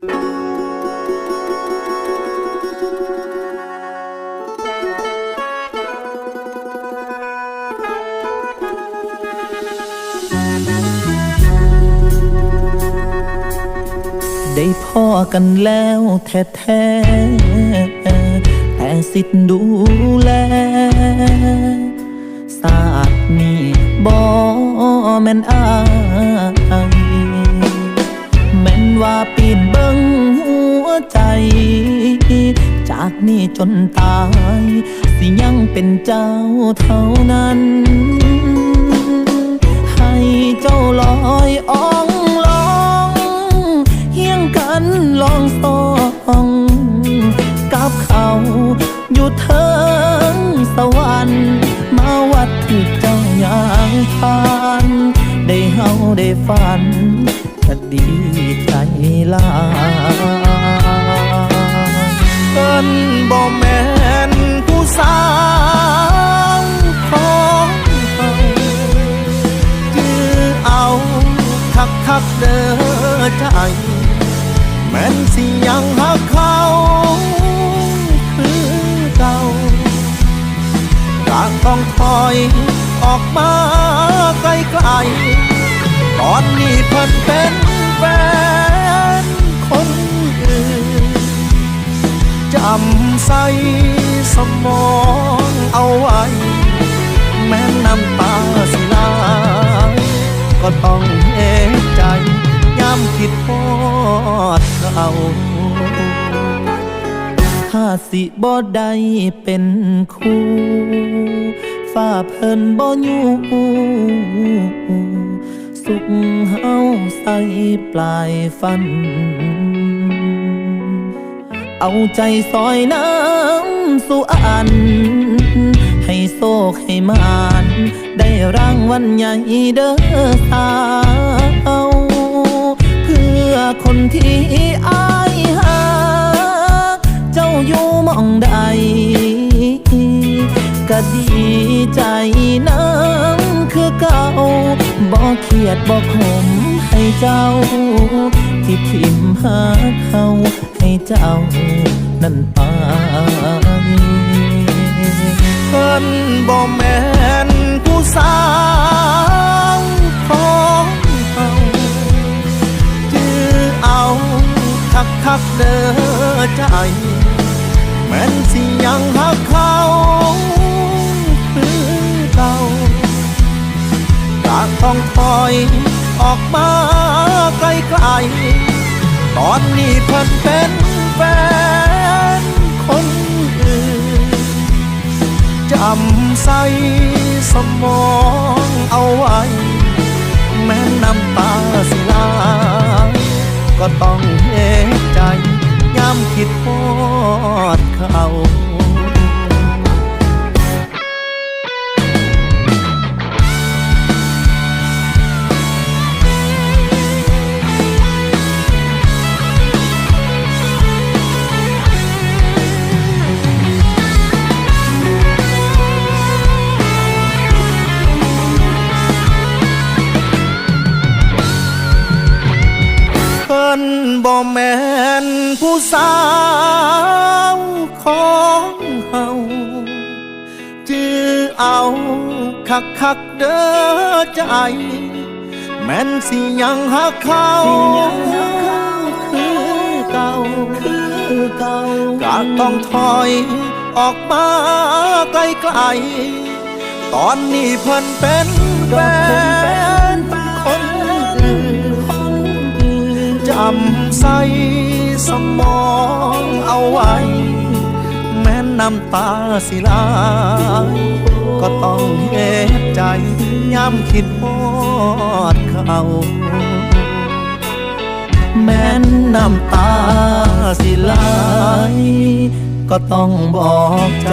ได้พ่อกันแล้วแท้ๆแต่สิทธิ์ดูแลศาสตร์นี้บ่แม่นอาย จนตาย สิยังเป็นเจ้าเท่านั้น ให้เจ้าลอยอ่องลองเฮียงกันลองสองกับเขาอยู่เทิงสวรรค์มาวัดที่เจ้าอย่างผ่านได้เฮาได้ฝันก็ดีใจลา นบ่แม่นผู้สาวของเฮาคือเอาคักคักเด้อใจ แม่นสิยังหักเขาคือเก่าก็ต้องถอยออกมาไกลๆตอนนี้เพิ่นเป็น จำใส่สมองเอาไว้ แม้น้ำตาสิลายก็ต้องเอใจย้ำคิดพอดเขาถ้าสิบ่ได้เป็นคู่ฝ้าเพิ่นบ่อยู่สุขเฮาใส่ปลายฟัน เอาใจซอยน้ำสู่อัน ให้โศกให้มาน ได้รางวัลใหญ่เด้อสาว เพื่อคนที่อายหาเจ้าอยู่มองใดก็ดีใจน้ำคือเก่าบ่เครียดบ่ขมให้เจ้า ที่ทิมหาเขา เจ้านั้นไปเพิ่นบ่แม่นผู้สาวของเฮาจือเอาคักคักเด้อใจ แม่นสิยังหักเขาคือเก่าก็ต้องถอยออกมาไกลๆตอนนี้เพิ่นเป็น จำใส่สมองเอาไว้ แม้น้ำตาสิลาก็ต้อง บ่แม่นผู้สาวของเฮาจือเอาคักคักเด้อใจ แม่นสิยังหักเขาคือเก่าคือเก่าก็ต้องถอยออกมาไกลๆตอนนี้เพิ่นเป็นแฟน นจำใส่สมองเอาไว้ แม้น้ำตาสิลายก็ต้องเห็นใจย้ำคิดพอดเขาแม้นน้ำตาสิไหลก็ต้องบอกใจ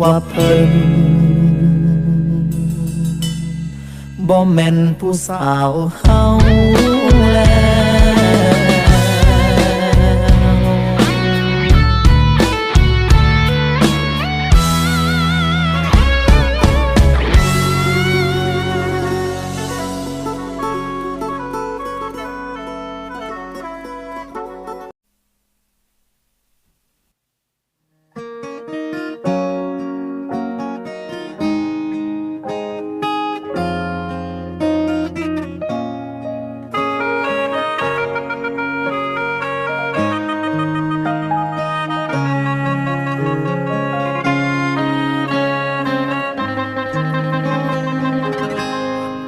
ว่าเพิ่นบ่แม่นผู้สาวเฮา แ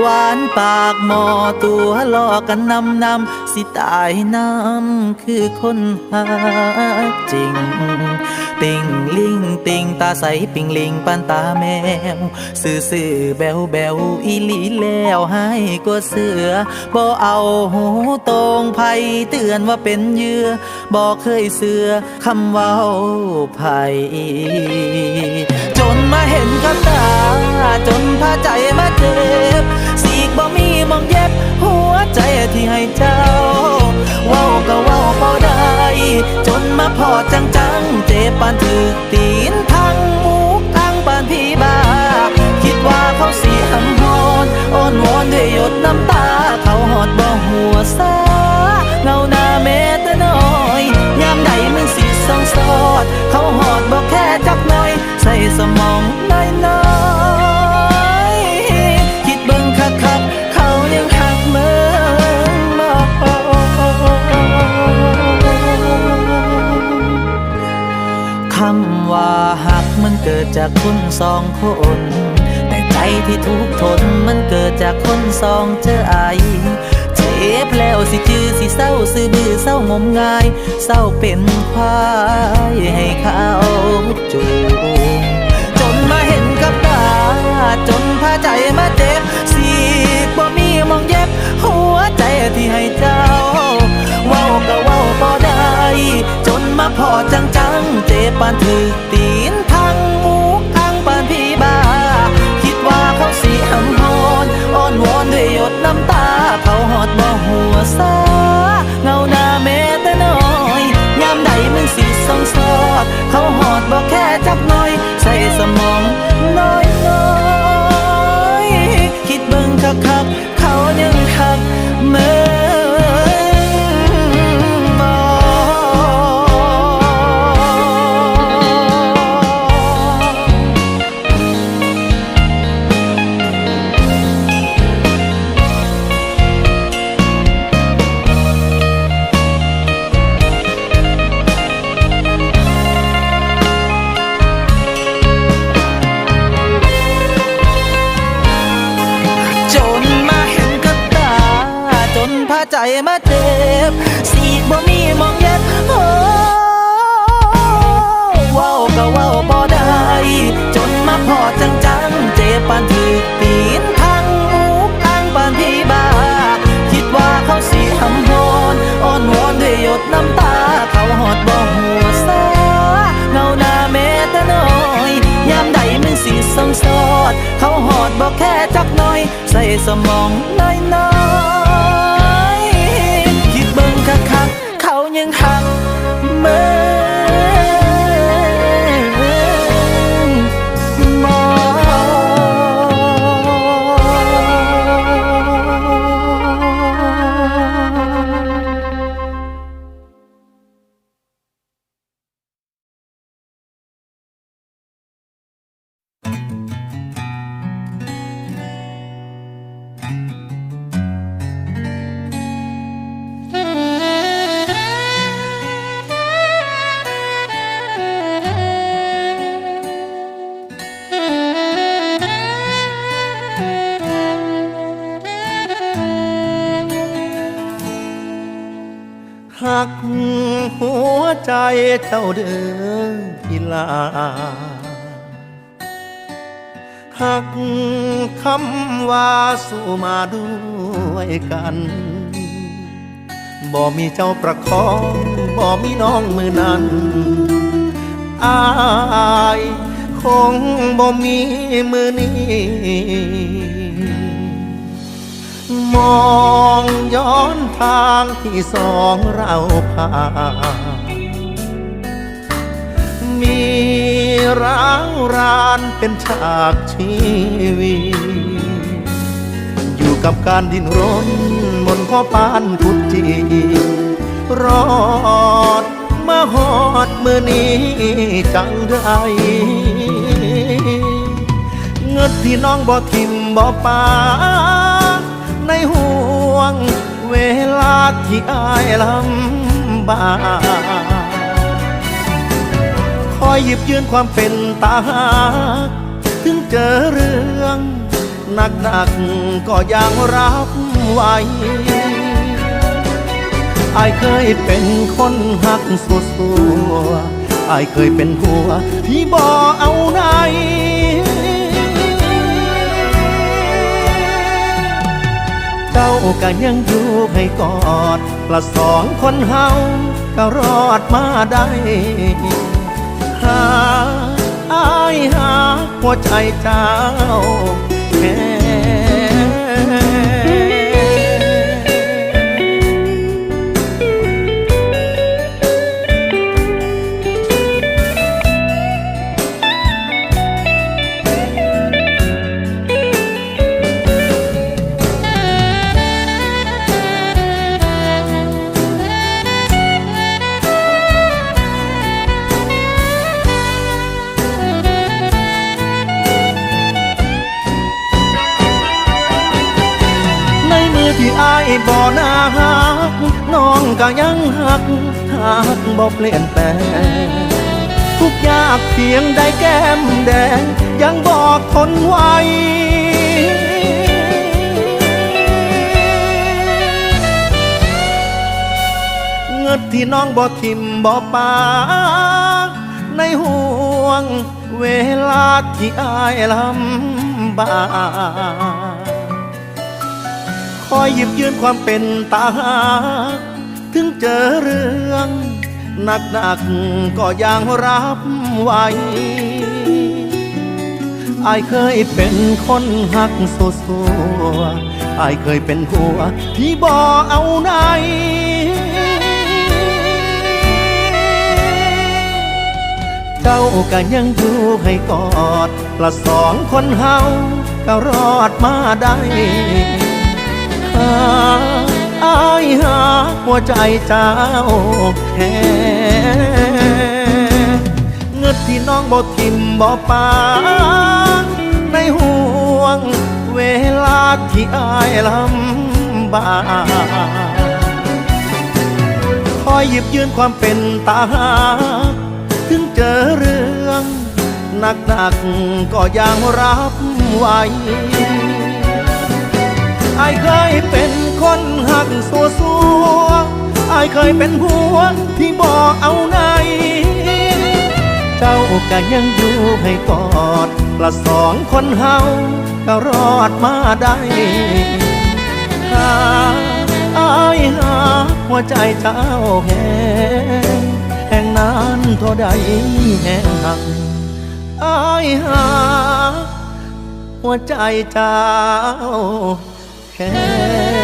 หวานปากหมอตัวลอกันนำนำสิตายน้ำคือคนหักจริง ติงลิงติงตาใสปิงลิงปานตาแมว สื่อสื่อแบวแบวอีหลีแล้วให้กว่าเสือบ่เอาหูตรงไผเตือนว่าเป็นเยื่อบ่เคยเสือคำเว้าไผจ นมาเห็นกับตา จนพาใจมาเจ็บ สีกบ่มีมองเย็บ หัวใจที่ให้เจ้า เว้าก็เว้าพอได้ จนมาพอจังจังเจ็บปานถึกตีนทั้งหมูกทั้งปานพี่บ้าคิดว่าเขาสีหำฮอนอ้อนวอนด้วยหยดน้ำตา เขาหอดบ่หัวซาเงาหน้าเมตน้อย ยามใดมึงสีสองสอด เขาหอดบ่ คนสองคน แต่ใจที่ทุกทนมันเกิดจากคนสองเจอไอเจ็บแล้วสิจือสิเศร้าซื้อบือเศร้างมงาย เศร้าเป็นควายให้เขาจูงาใจมาเจ็บสีกบ่มีมองเย็บโอ้ว้าก็ว้าบ่ได้ จนมาพอจังจังๆเจ็บปานถึกตีนทั้งหมูกทั้งปานพี่บ้าคิดว่าเขาสีหำฮอนอ้อนวอนด้วยหยดน้ำตา เขาหอดบ่หัวซาเงาหน้าแม้แต่น้อยยามใดมึงสีสองสอด เขาหอดบอกแค่จักหน่อย ใส่สมองน้อยน้อย ยังฮักเหมือน ใจเจ้าเด้ออีลาหักคำว่าสู้มาด้วยกัน บ่มีเจ้าประคอง บ่มีน้องมือนั้นอายคงบ่มีมือนี้ มองย้อนทางที่สองเราผ่าน ร้าวรานเป็นฉากชีวิตอยู่กับการดิ้นรนบนข้อปานทุดจีรอดมาหอดมือนี้จังไรเงินที่น้องบ่ทิมบ่ปาในห่วงเวลาที่อายลำบาก อยหยิบยืนความเป็นตาหาถึงเจอเรื่องหนักหนักๆก็ยังรับไหวอายเคยเป็นคนหักสัวสัวอายเคยเป็นหัวที่บ่เอาไหนเจ้าก็ยังอยู่ให้กอดละสองคนเฮาก็รอดมาได้ หาอายหาหัวใจเจ้าแค่ บ่นาหักน้องก็ยังหักหักบ่เปลี่ยนแปลงทุกยากเพียงได้แก้มแดง ยังบอกทนไว้เงินที่น้องบ่ทิมบ่ปาในห่วงเวลาที่อายลำบาก คอยหยิบยืนความเป็นตาหาถึงเจอเรื่องหนักหนักๆก็ยังรับไหวอายเคยเป็นคนหักโซโซอายเคยเป็นหัวที่บ่เอาไหนเจ้าก็ยังอยู่ให้กอดละสองคนเฮาก็รอดมาได้ อายหาหัวใจเจ้าแค่เงินที่น้องบ่ทิมบ่ปาในห่วงเวลาที่อายลำบากคอยหยิบยืนความเป็นตาหา ถึงเจอเรื่องหนักหนักๆก็ยังรับไหวายเคยเป็นคนหักสัวสัวอายเคยเป็นผัวที่บ่เอาไหนเจ้าก็ยังอยู่ให้กอดละสองคนเฮาก็รอดมาได้หาอายหาหัวใจเจ้าแห้งแห่งนานเท่าใดแห่งหักอายหาหัวใจเจ้า แ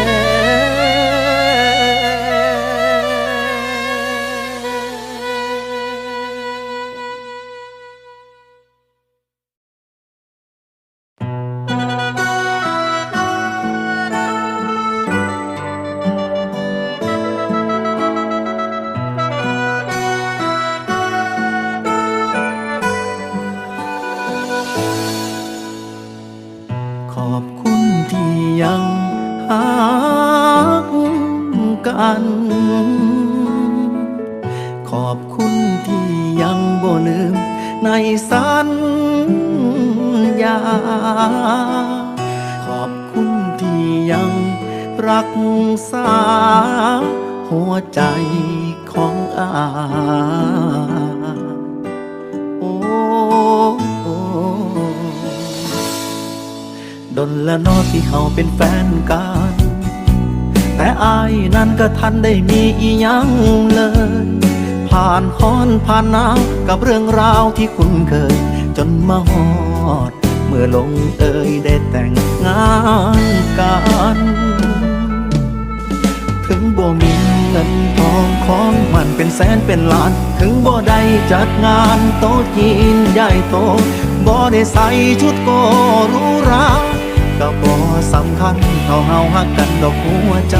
อบคุณที่ยังบ่ลืมในสัญญา ขอบคุณที่ยังรักษา หัวใจของอาโอ้โดนละนอที่เขาเป็นแฟนกันแต่อายนั้นก็ทันได้มีอีหยังเลย ผ่านค้อนผ่านน้ำกับเรื่องราวที่คุ้นเคย จนมาฮอด เมื่อลงเอยได้แต่งงานกัน ถึงบ่มีเงินทองของมันเป็นแสนเป็นล้าน ถึงบ่ได้จัดงานโต๊ะจีนใหญ่โตบ่ได้ใส่ชุดโกรูราก็บ่สำคัญเท่าเฮาฮักกันดอกหัวใจ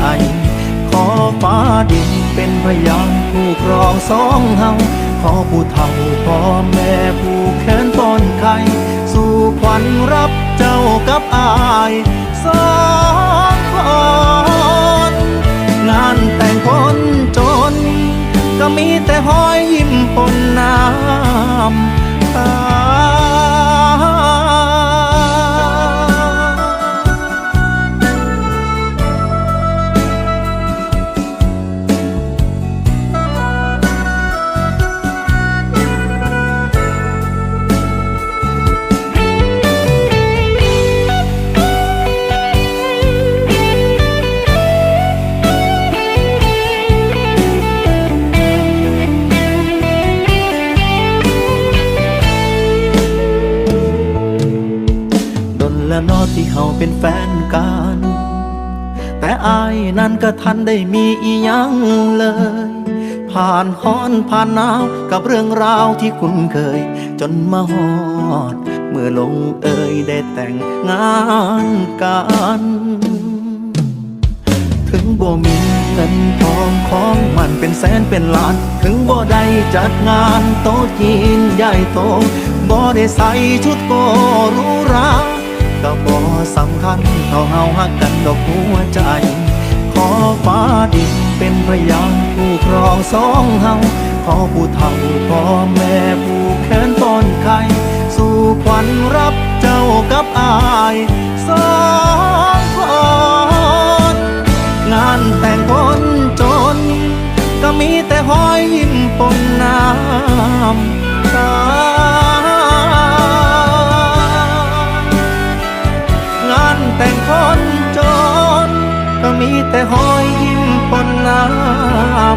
ขอฟ้าดิน เป็นพยานผู้ครองสองเฮาขอผู้เฒ่าพ่อแม่ผู้แขนต้นไข่สู่ขวัญรับเจ้ากับอายสองคนงานแต่งคนจน ก็มีแต่หอยยิ้มปนน้ำ เฮาเป็นแฟนกัน แต่อายนั้นก็ทันได้มีอีหยังเลย ผ่านฮ้อนผ่านหนาวกับเรื่องราวที่คุ้นเคย จนมาฮอด เมื่อลงเอ่ยได้แต่งงานกัน ถึงบ่มีเงินทองของมันเป็นแสนเป็นล้าน ถึงบ่ได้จัดงานโต๊ะจีนใหญ่โตบ่ได้ใส่ชุดโกรูหรา ก็บ่สำคัญเท่าเฮาฮักกันดอกหัวใจ ขอฟ้าดินเป็นพยานผู้ครองสองเฮาขอผู้เฒ่าพ่อแม่ผู้แขนป้อนไข่สู่ขวัญรับเจ้ากับอายสองคนงานแต่งคนจน ก็มีแต่หอยยิ้มปนน้ำตา มีแต่หอยยิ้มปนน้ำ